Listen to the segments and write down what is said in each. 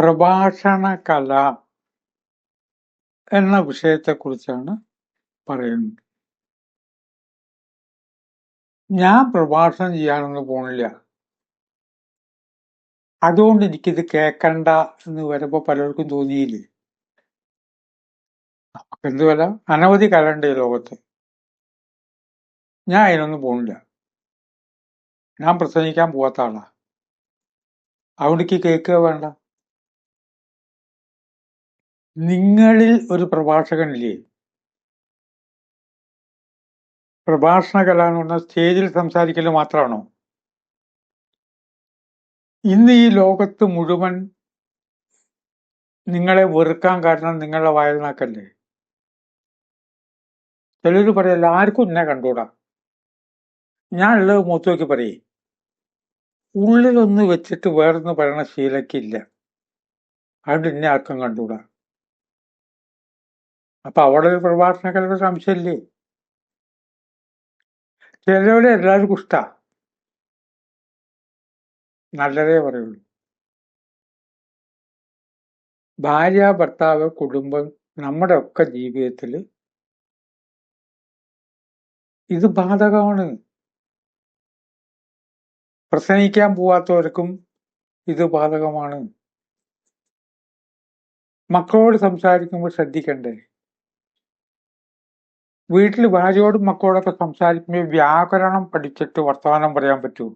പ്രഭാഷണ കല എന്ന വിഷയത്തെക്കുറിച്ചാണ് പറയുന്നത്. ഞാൻ പ്രഭാഷണം ചെയ്യാനൊന്നും പോണില്ല. അതുകൊണ്ട് എനിക്കിത് കേക്കണ്ട എന്ന് വരുമ്പോ പലർക്കും തോന്നിയില്ലേ? നമുക്ക് എന്ത് അനവധി കലണ്ട് ഈ ലോകത്ത്. ഞാൻ അതിനൊന്നും പോണില്ല. ഞാൻ പ്രസംഗിക്കാൻ പോവാത്ത ആളാ. എനിക്ക് കേൾക്കുക വേണ്ട. നിങ്ങളിൽ ഒരു പ്രഭാഷകനില്ലേ? പ്രഭാഷണ കല എന്ന് പറഞ്ഞാൽ സ്റ്റേജിൽ സംസാരിക്കൽ മാത്രമാണോ? ഇന്ന് ഈ ലോകത്ത് മുഴുവൻ നിങ്ങളെ വെറുക്കാൻ കാരണം നിങ്ങളുടെ വായനാക്കല്ലേ? ചിലർ പറയല്ല ആർക്കും എന്നെ കണ്ടൂടാ. ഞാൻ ഉള്ളത് മൂത്ത് നോക്കി പറയേ. ഉള്ളിലൊന്ന് വെച്ചിട്ട് വേറൊന്ന് പറയണ ശീലക്കില്ല. അതുകൊണ്ട് എന്നെ ആർക്കും കണ്ടൂടാ. അപ്പൊ അവിടെ ഒരു പ്രഭാഷണക്കാരുടെ സംശയമില്ലേ? ചിലരോടെ എല്ലാവർക്കും കുഷ്ട. നല്ലതേ പറയുള്ളൂ. ഭാര്യ ഭർത്താവ് കുടുംബം നമ്മുടെ ഒക്കെ ജീവിതത്തിൽ ഇത് ബാധകമാണ്. പ്രസംഗിക്കാൻ പോവാത്തവർക്കും ഇത് ബാധകമാണ്. മക്കളോട് സംസാരിക്കുമ്പോൾ ശ്രദ്ധിക്കണ്ടേ? വീട്ടിൽ ഭാര്യയോടും മക്കളോടൊക്കെ സംസാരിക്കുമ്പോൾ വ്യാകരണം പഠിച്ചിട്ട് വർത്തമാനം പറയാൻ പറ്റൂ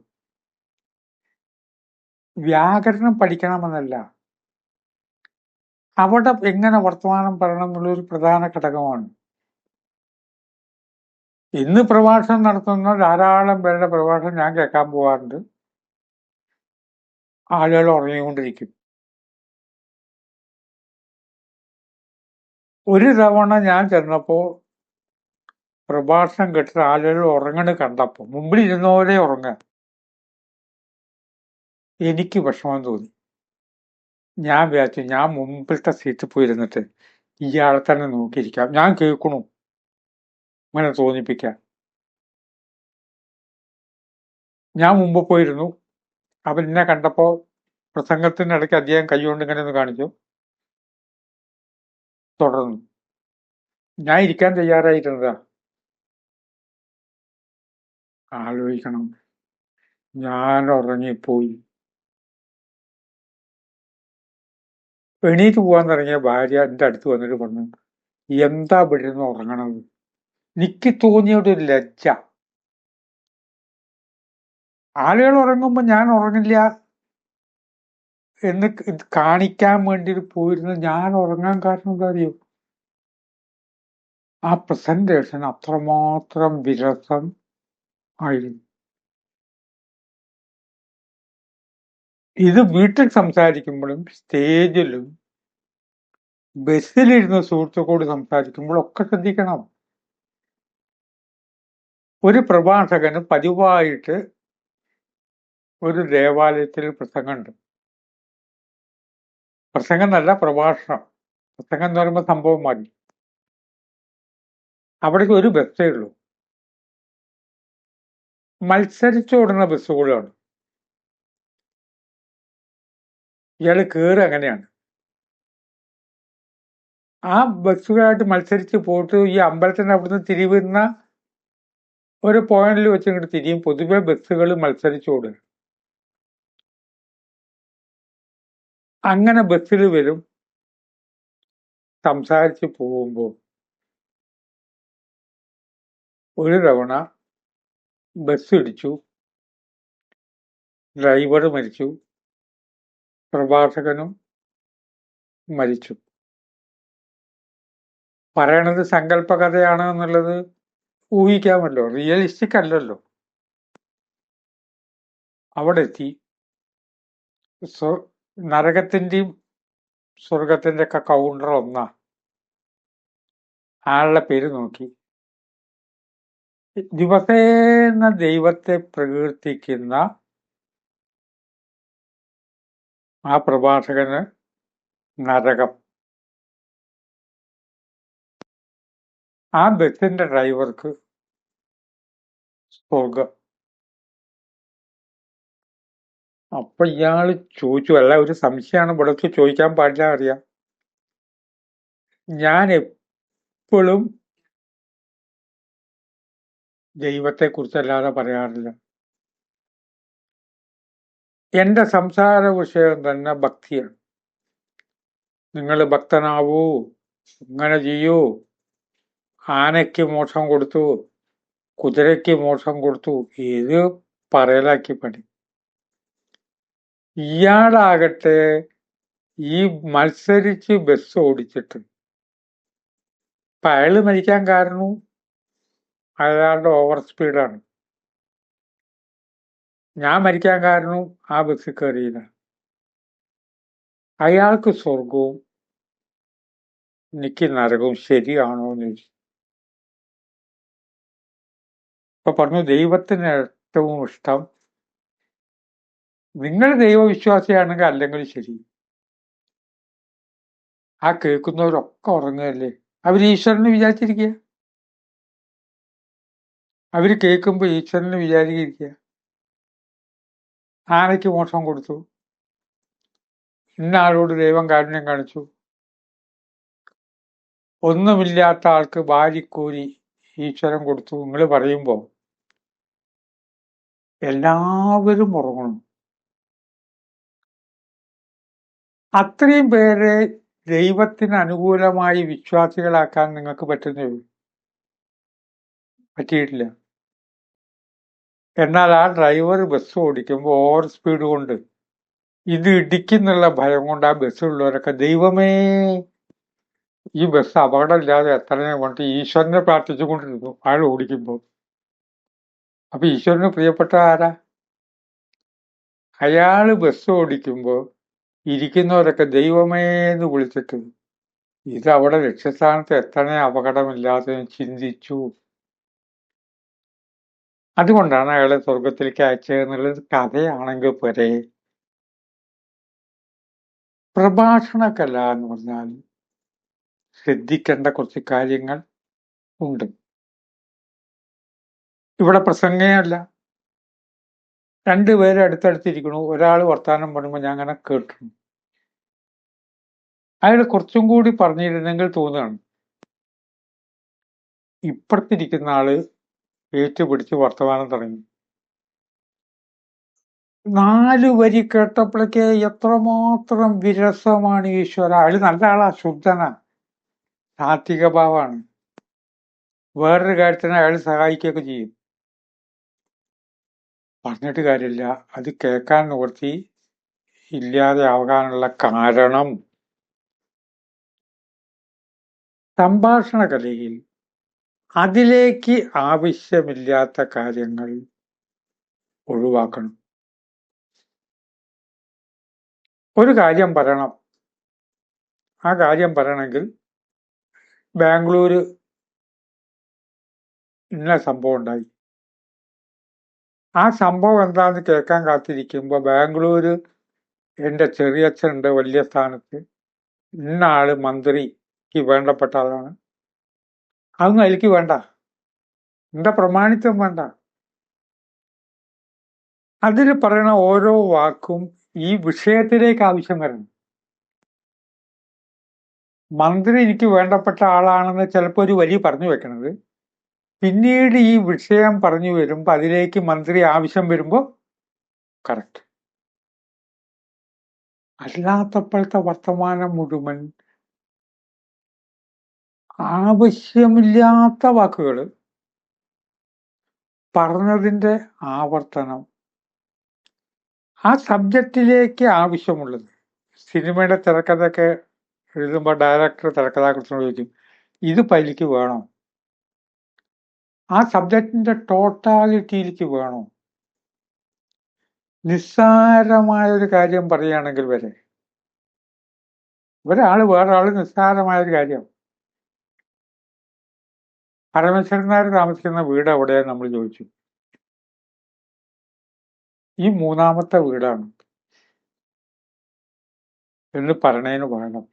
വ്യാകരണം പഠിക്കണമെന്നല്ല. അവിടെ എങ്ങനെ വർത്തമാനം പറയണം എന്നുള്ളൊരു പ്രധാന ഘടകമാണ്. ഇന്ന് പ്രഭാഷണം നടത്തുന്ന ധാരാളം പേരുടെ പ്രഭാഷണം ഞാൻ കേൾക്കാൻ പോകാറുണ്ട് ആളുകൾ ഉറങ്ങിക്കൊണ്ടിരിക്കും. ഒരു തവണ ഞാൻ ചെന്നപ്പോ പ്രഭാഷണം കേട്ടിട്ട് ആളുകൾ ഉറങ്ങണ കണ്ടപ്പോ മുമ്പിൽ ഇരുന്നവരെ ഉറങ്ങ. എനിക്ക് വിഷമം തോന്നി. ഞാൻ വിചാരിച്ചു ഞാൻ മുമ്പിലത്തെ സീറ്റിൽ പോയിരുന്നിട്ട് ഇയാളെ തന്നെ നോക്കിയിരിക്കാം. ഞാൻ കേൾക്കണു. അങ്ങനെ തോന്നിപ്പിക്കാൻ. ഞാൻ മുമ്പ് പോയിരുന്നു. അവൻ എന്നെ കണ്ടപ്പോ പ്രസംഗത്തിനിടയ്ക്ക് അദ്ദേഹം കൈകൊണ്ട് ഇങ്ങനെ ഒന്ന് കാണിച്ചു. തുടർന്നു. ഞാൻ ഇരിക്കാൻ തയ്യാറായിരുന്നതാ. ആലോചിക്കണം. ഞാൻ ഉറങ്ങിപ്പോയി എണീറ്റ് പോകാൻ തുടങ്ങിയ ഭാര്യ എന്റെ അടുത്ത് വന്നിട്ട് പറഞ്ഞു എന്താ ഇവിടെ ഉറങ്ങണത്? എനിക്ക് തോന്നിയ ഒരു ലജ്ജ. ആളുകൾ ഉറങ്ങുമ്പോൾ ഞാൻ ഉറങ്ങില്ല എന്ന് കാണിക്കാൻ വേണ്ടി പോയിരുന്നു. ഞാൻ ഉറങ്ങാൻ കാരണം എന്താ അറിയോ? ആ പ്രസന്റേഷൻ അത്രമാത്രം വിരസം ആയിരുന്നു. ഇത് വീട്ടിൽ സംസാരിക്കുമ്പോഴും സ്റ്റേജിലും ബസ്സിലിരുന്ന സുഹൃത്തുക്കളോട് സംസാരിക്കുമ്പോഴും ഒക്കെ ശ്രദ്ധിക്കണം. ഒരു പ്രഭാഷകന് പതിവായിട്ട് ഒരു ദേവാലയത്തിൽ പ്രസംഗമുണ്ട്. പ്രസംഗം നല്ല പ്രഭാഷണം. പ്രസംഗം എന്ന് പറയുമ്പോൾ സംഭവം മതി അവിടേക്ക് ഒരു ബസ്സേ ഉള്ളൂ. മത്സരിച്ചോടുന്ന ബസ്സുകളാണ് ഇയാൾ കയറി അങ്ങനെയാണ്. ആ ബസ്സുകളായിട്ട് മത്സരിച്ച് പോയിട്ട് ഈ അമ്പലത്തിന് അവിടുന്ന് തിരിവുന്ന ഒരു പോയിന്റിൽ വെച്ച് ഇങ്ങോട്ട് തിരിയും. പൊതുവെ ബസ്സുകൾ മത്സരിച്ചോടുക അങ്ങനെ ബസ്സിൽ വരും. സംസാരിച്ച് പോകുമ്പോൾ ഒരു തവണ ബസ് ഇടിച്ചു ഡ്രൈവർ മരിച്ചു. പ്രഭാഷകനും മരിച്ചു. പറയണത് സങ്കല്പ കഥയാണ് എന്നുള്ളത് ഊഹിക്കാമല്ലോ. റിയലിസ്റ്റിക് അല്ലല്ലോ. അവിടെ എത്തി നരകത്തിന്റെയും സ്വർഗത്തിന്റെ ഒക്കെ കൗണ്ടർ ഒന്നാ. ആളുടെ പേര് നോക്കി. ദിവസേന ദൈവത്തെ പ്രകീർത്തിക്കുന്ന ആ പ്രഭാഷകന് നരകം. ആ ബസിന്റെ ഡ്രൈവർക്ക് സ്വർഗം. അപ്പൊ ഇയാൾ ചോദിച്ചു അല്ല ഒരു സംശയമാണ് ഇവിടത്ത് ചോദിക്കാൻ പാടില്ല അറിയാം. ഞാൻ എപ്പോഴും ദൈവത്തെ കുറിച്ചല്ലാതെ പറയാറില്ല. എന്റെ സംസാര വിഷയം തന്നെ ഭക്തിയാണ്. നിങ്ങൾ ഭക്തനാവൂ ഇങ്ങനെ ചെയ്യൂ. ആനയ്ക്ക് മോക്ഷം കൊടുത്തു കുതിരയ്ക്ക് മോക്ഷം കൊടുത്തു ഇത് പറയലാക്കി പണി. ഇയാളാകട്ടെ ഈ മത്സരിച്ച് ബസ് ഓടിച്ചിട്ട്. അയാൾ മരിക്കാൻ കാരണവും അയാളുടെ ഓവർ സ്പീഡാണ് ഞാൻ മരിക്കാൻ കാരണം ആ ബസ്സിൽ കയറിയില്ല അയാൾക്ക് സ്വർഗവും എനിക്ക് നരകവും ശരിയാണോ എന്ന് ചോദിച്ചു. അപ്പൊ പറഞ്ഞു ദൈവത്തിന് ഏറ്റവും ഇഷ്ടം നിങ്ങൾ ദൈവവിശ്വാസിയാണെങ്കിൽ അല്ലെങ്കിൽ ശരി. ആ കേൾക്കുന്നവരൊക്കെ ഉറങ്ങുകയല്ലേ? അവർ ഈശ്വരനെ വിചാരിച്ചിരിക്കുക. അവർ കേൾക്കുമ്പോ ഈശ്വരനെ വിചാരിക്കുക ആനയ്ക്ക് മോഷം കൊടുത്തു. ഇന്ന ആളോട് ദൈവം കാരുണ്യം കാണിച്ചു. ഒന്നുമില്ലാത്ത ആൾക്ക് വാരിക്കൂരി ഈശ്വരൻ കൊടുത്തു. നിങ്ങൾ പറയുമ്പോ എല്ലാവരും ഉറങ്ങണം. അത്രയും പേരെ ദൈവത്തിന് അനുകൂലമായി വിശ്വാസികളാക്കാൻ നിങ്ങൾക്ക് പറ്റുന്നേ പറ്റിയിട്ടില്ല. എന്നാൽ ആ ഡ്രൈവർ ബസ് ഓടിക്കുമ്പോൾ ഓവർ സ്പീഡ് കൊണ്ട് ഇത് ഇടിക്കുന്നുള്ള ഭയം കൊണ്ട് ആ ബസ്സിലുള്ളവരൊക്കെ ദൈവമേ ഈ ബസ് അപകടമില്ലാതെ എത്രയും കൊണ്ട് ഈശ്വരനെ പ്രാർത്ഥിച്ചുകൊണ്ടിരുന്നു അയാൾ ഓടിക്കുമ്പോൾ അപ്പൊ ഈശ്വരന് പ്രിയപ്പെട്ട ആരാ? അയാൾ ബസ് ഓടിക്കുമ്പോൾ ഇരിക്കുന്നവരൊക്കെ ദൈവമേ എന്ന് വിളിച്ചിട്ട് ഇത് അവിടെ ലക്ഷ്യസ്ഥാനത്ത് എത്തണേ അപകടമില്ലാതെ? ചിന്തിച്ചു. അതുകൊണ്ടാണ് അയാളെ സ്വർഗത്തിലേക്ക് അയച്ചതെന്നുള്ളത് കഥയാണെങ്കിൽ പോരെ. പ്രഭാഷണ കല എന്ന് പറഞ്ഞാൽ ശ്രദ്ധിക്കേണ്ട കുറച്ച് കാര്യങ്ങൾ ഉണ്ട്. ഇവിടെ പ്രസംഗമല്ല രണ്ടുപേരും അടുത്തടുത്തിരിക്കുന്നു. ഒരാൾ വർത്താനം പറയുമ്പോൾ ഞാൻ അങ്ങനെ കേട്ടു അയാൾ കുറച്ചും കൂടി പറഞ്ഞിരുന്നെങ്കിൽ തോന്നുകയാണ്. ഇപ്പുറത്തിരിക്കുന്ന ആൾ ഏറ്റുപിടിച്ച് വർത്തമാനം തുടങ്ങി. നാലു വരി കേട്ടപ്പോഴേക്ക് എത്രമാത്രം വിരസമാണ് ഈശ്വര. അയാൾ നല്ല ആളാ ശുദ്ധനാ സാത്വിക ഭാവമാണ് വേറൊരു കാര്യത്തിന് അയാൾ സഹായിക്കുകയൊക്കെ ചെയ്യും. പറഞ്ഞിട്ട് കാര്യമില്ല. അത് കേൾക്കാൻ നിവർത്തി ഇല്ലാതെ ആകാനുള്ള കാരണം. സംഭാഷണ കലയിൽ അതിലേക്ക് ആവശ്യമില്ലാത്ത കാര്യങ്ങൾ ഒഴിവാക്കണം. ഒരു കാര്യം പറയണം. ആ കാര്യം പറയണമെങ്കിൽ ബാംഗ്ലൂര് ഇന്ന സംഭവം ഉണ്ടായി. ആ സംഭവം എന്താന്ന് കേൾക്കാൻ കാത്തിരിക്കുമ്പോൾ ബാംഗ്ലൂര് എന്റെ ചെറിയച്ഛനുണ്ട് വലിയ സ്ഥാനത്ത്. ഇന്ന ആൾ മന്ത്രിക്ക് വേണ്ടപ്പെട്ട ആളാണ്. അതൊന്നും എനിക്ക് വേണ്ട. എന്റെ പ്രമാണിത്വം വേണ്ട. അതിൽ പറയുന്ന ഓരോ വാക്കും ഈ വിഷയത്തിലേക്ക് ആവശ്യം വരണം. മന്ത്രി എനിക്ക് വേണ്ടപ്പെട്ട ആളാണെന്ന് ചിലപ്പോൾ ഒരു വലിയ പറഞ്ഞു വെക്കണത്. പിന്നീട് ഈ വിഷയം പറഞ്ഞു വരുമ്പോൾ അതിലേക്ക് മന്ത്രി ആവശ്യം വരുമ്പോൾ കറക്റ്റ് അല്ലാത്തപ്പോഴത്തെ വർത്തമാനം മുഴുവൻ ആവശ്യമില്ലാത്ത വാക്കുകൾ പറഞ്ഞതിന്റെ ആവർത്തനം. ആ സബ്ജക്റ്റിലേക്ക് ആവശ്യമുള്ളത്. സിനിമയുടെ തിരക്കഥയൊക്കെ എഴുതുമ്പോൾ ഡയറക്ടർ തിരക്കഥാകൃത്തിനോട് ചോദിക്കും ഇത് പൈലിക്ക് വേണോ? ആ സബ്ജക്റ്റിന്റെ ടോട്ടാലിറ്റിയിലേക്ക് വേണോ? നിസ്സാരമായ ഒരു കാര്യം പറയുകയാണെങ്കിൽ വരെ ഒരാൾ വേറെ നിസ്സാരമായൊരു നിസ്സാരമായ ഒരു കാര്യം. പരമേശ്വരനാർ താമസിക്കുന്ന വീട് എവിടെയാണ് നമ്മൾ ചോദിച്ചു. ഈ മൂന്നാമത്തെ വീടാണ്. എന്ന് പറഞ്ഞതിന് പറയണം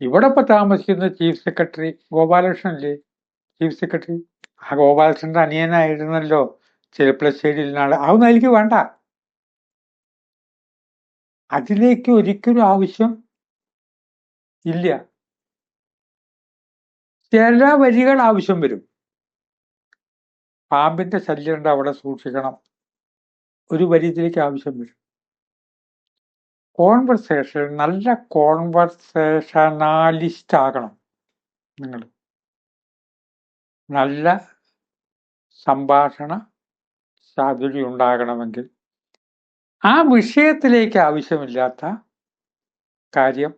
ഇവിടെ ഇപ്പൊ താമസിക്കുന്ന ചീഫ് സെക്രട്ടറി ഗോപാലകൃഷ്ണൻ അല്ലേ ചീഫ് സെക്രട്ടറി? ആ ഗോപാലകൃഷ്ണന്റെ അനിയനായിരുന്നല്ലോ. ചെറുപ്പളശ്ശേരിയിൽ നാളെ അതൊന്നും എനിക്ക് വേണ്ട. അതിലേക്ക് ഒരിക്കലും ആവശ്യം ഇല്ല. ചില വരികൾ ആവശ്യം വരും. പാമ്പിന്റെ ശല്യം അവിടെ സൂക്ഷിക്കണം. ഒരു വരി ഇതിലേക്ക് ആവശ്യം വരും. കോൺവെർസേഷൻ നല്ല കോൺവെർസേഷനാലിസ്റ്റ് ആകണം നിങ്ങൾ. നല്ല സംഭാഷണ സാധ്യത ഉണ്ടാകണമെങ്കിൽ. ആ വിഷയത്തിലേക്ക് ആവശ്യമില്ലാത്ത കാര്യം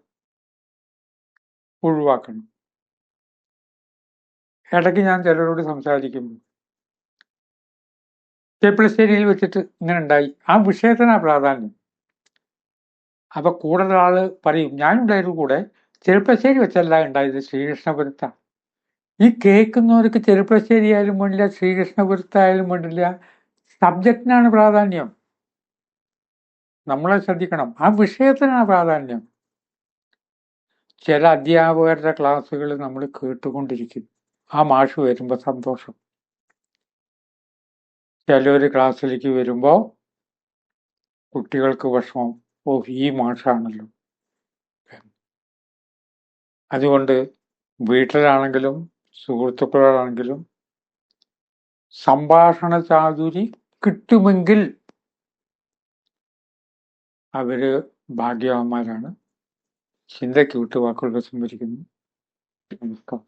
ഒഴിവാക്കണം. ഇടയ്ക്ക് ഞാൻ ചിലരോട് സംസാരിക്കും ചെപ്പിളശ്ശേരിയിൽ വെച്ചിട്ട് ഇങ്ങനെ ഉണ്ടായി. ആ വിഷയത്തിനാ പ്രാധാന്യം. അപ്പൊ കൂടുതൽ ആൾ പറയും ഞാനുണ്ടായിരുന്നു കൂടെ. ചെറുപ്പശ്ശേരി വെച്ചല്ല ഉണ്ടായത് ശ്രീകൃഷ്ണപുരത്താണ് ഈ കേൾക്കുന്നവർക്ക് ചെറുപ്പശ്ശേരി ആയാലും വേണ്ടില്ല ശ്രീകൃഷ്ണപുരത്തായാലും വേണ്ടില്ല. സബ്ജക്റ്റിനാണ് പ്രാധാന്യം. നമ്മളെ ശ്രദ്ധിക്കണം. ആ വിഷയത്തിനാണ് പ്രാധാന്യം. ചില അധ്യാപകരുടെ ക്ലാസ്സുകൾ നമ്മൾ കേട്ടുകൊണ്ടിരിക്കും. ആ മാഷ് വരുമ്പോൾ സന്തോഷം. ചിലർ ക്ലാസ്സിലേക്ക് വരുമ്പോൾ കുട്ടികൾക്ക് വിഷമം ഓ ഈ മാഷാണല്ലോ. അതുകൊണ്ട് വീട്ടിലാണെങ്കിലും സുഹൃത്തുക്കളാണെങ്കിലും സംഭാഷണ ചാതുരി കിട്ടുമെങ്കിൽ അവർ ഭാഗ്യവാന്മാരാണ്. ചിന്തയ്ക്ക് വിട്ട് വാക്കുകൾ സംഭരിക്കുന്നു. നമസ്കാരം.